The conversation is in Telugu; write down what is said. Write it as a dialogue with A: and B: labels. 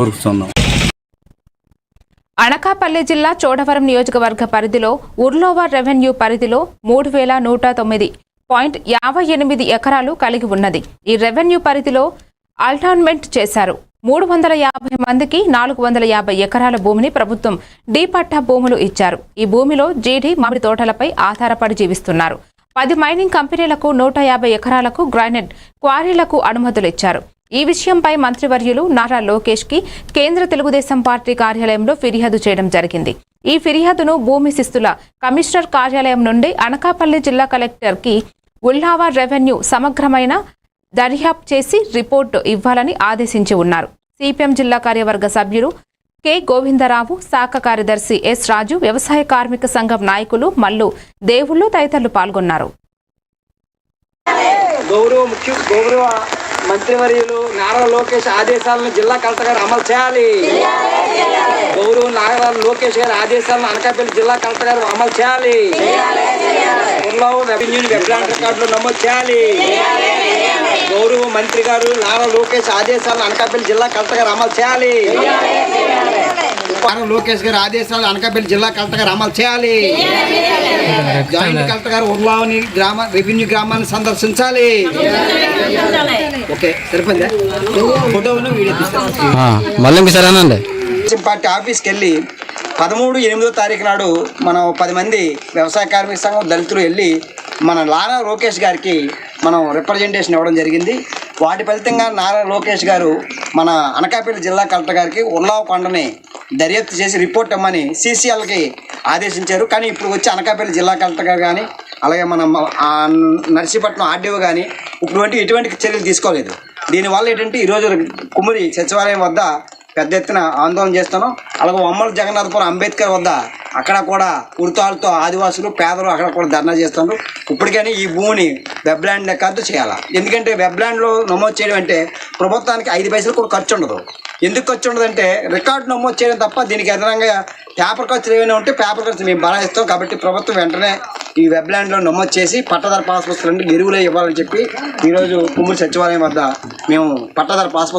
A: కోరుతున్నాం
B: అనకాపల్లి జిల్లా చోడవరం నియోజకవర్గ పరిధిలో ఉర్లోవర్ రెవెన్యూ పరిధిలో మూడు వేల నూట తొమ్మిది పాయింట్ యాభై ఎనిమిది ఎకరాలు కలిగి ఉన్నది. ఈ రెవెన్యూ పరిధిలో అల్టాన్మెంట్ చేశారు. మూడు వందల యాభై మందికి నాలుగు వందల యాభై ఎకరాల భూమిని ప్రభుత్వం డీ పట్టా భూములు ఇచ్చారు. ఈ భూమిలో జీడీ మామిడి తోటలపై ఆధారపడి జీవిస్తున్నారు. పది మైనింగ్ కంపెనీలకు నూట యాభై ఎకరాలకు గ్రానైట్ క్వారీలకు అనుమతులు ఇచ్చారు. ఈ విషయంపై మంత్రివర్యులు నారా లోకేష్కి కేంద్ర తెలుగుదేశం పార్టీ కార్యాలయంలో ఫిర్యాదు చేయడం జరిగింది. ఈ ఫిర్యాదును భూమి శిస్తుల కమిషనర్ కార్యాలయం నుండి అనకాపల్లి జిల్లా కలెక్టర్కి ఉల్లావా రెవెన్యూ సమగ్రమైన దర్యాప్తు చేసి రిపోర్టు ఇవ్వాలని ఆదేశించి ఉన్నారు. సిపిఎం జిల్లా కార్యవర్గ సభ్యులు కె. గోవిందరావు శాఖ కార్యదర్శి ఎస్. రాజు వ్యవసాయ కార్మిక సంఘం నాయకులు మల్లు దేవుళ్ళు తదితరులు పాల్గొన్నారు.
C: గౌరవ ముఖ్య గౌరవ మంత్రివర్యులు నారా లోకేష్ ఆదేశాలను జిల్లా కలెక్టర్ గారు అమలు చేయాలి. గౌరవ నారా లోకేష్ గారి ఆదేశాలను అనకాపల్లి జిల్లా కలెక్టర్ గారు అమలు చేయాలి. ఊర్లో రెవెన్యూ వెబ్లాండ్ రికార్డులు నమోదు చేయాలి. గౌరవ మంత్రి గారు నారా లోకేష్ ఆదేశాలను అనకాపల్లి జిల్లా కలెక్టర్ గారు అమలు చేయాలి. లోకేష్ గారి ఆదేశాలను అనకాపల్లి జిల్లా కలెక్టర్ గారు అమలు చేయాలి. జాయింట్ కలెక్టర్ గారు ఉర్లావని గ్రామ రెవెన్యూ గ్రామాన్ని సందర్శించాలి. ఓకే సరిపోయిందా? ఫోటోను వీడియో తీస్తాను.
A: మళ్ళీ ఇంకోసారి అనండి.
C: తెలుగుదేశం పార్టీ ఆఫీస్కి వెళ్ళి పదమూడు ఎనిమిదో తారీఖు నాడు మనం పది మంది వ్యవసాయ కార్మిక సంఘం దళితులు వెళ్ళి మన నారా లోకేష్ గారికి మనం రిప్రజెంటేషన్ ఇవ్వడం జరిగింది. వాటి ఫలితంగా నారా లోకేష్ గారు మన అనకాపల్లి జిల్లా కలెక్టర్ గారికి ఉల్లావ కొండని దర్యాప్తు చేసి రిపోర్ట్ ఇవ్వమని సీసీఎల్కి ఆదేశించారు. కానీ ఇప్పుడు వచ్చి అనకాపల్లి జిల్లా కలెక్టర్ కానీ అలాగే మన నర్సీపట్నం ఆర్డీఓ కానీ ఇటువంటి ఎటువంటి చర్యలు తీసుకోలేదు. దీనివల్ల ఏంటంటే ఈరోజు కుమ్మరి సచివాలయం వద్ద పెద్ద ఎత్తున ఆందోళన చేస్తున్నాం. అలాగే వమ్మల జగన్నాథపురం అంబేద్కర్ వద్ద అక్కడ కూడా ఉరితాలతో ఆదివాసులు పేదలు అక్కడ కూడా ధర్నా చేస్తున్నారు ఇప్పటికైనా ఈ భూమిని వెబ్లాండ్ లెక్కతో చేయాలి? ఎందుకంటే వెబ్లాండ్లో నమోదు చేయడం అంటే ప్రభుత్వానికి ఐదు పైసలు కూడా ఖర్చు ఉండదు. ఎందుకు ఖర్చు ఉండదంటే రికార్డు నమోదు చేయడం తప్ప దీనికి అదనంగా పేపర్ ఖర్చులు ఏమైనా ఉంటే పేపర్ ఖర్చు మేము బనాయిస్తాం కాబట్టి ప్రభుత్వం వెంటనే ఈ వెబ్లాండ్లో నమోదు చేసి పట్టదారు పాస్ పుస్తకాలు ఎరువులే ఇవ్వాలని చెప్పి ఈరోజు కుమ్మూరు సచివాలయం వద్ద మేము పట్టదారు పాస్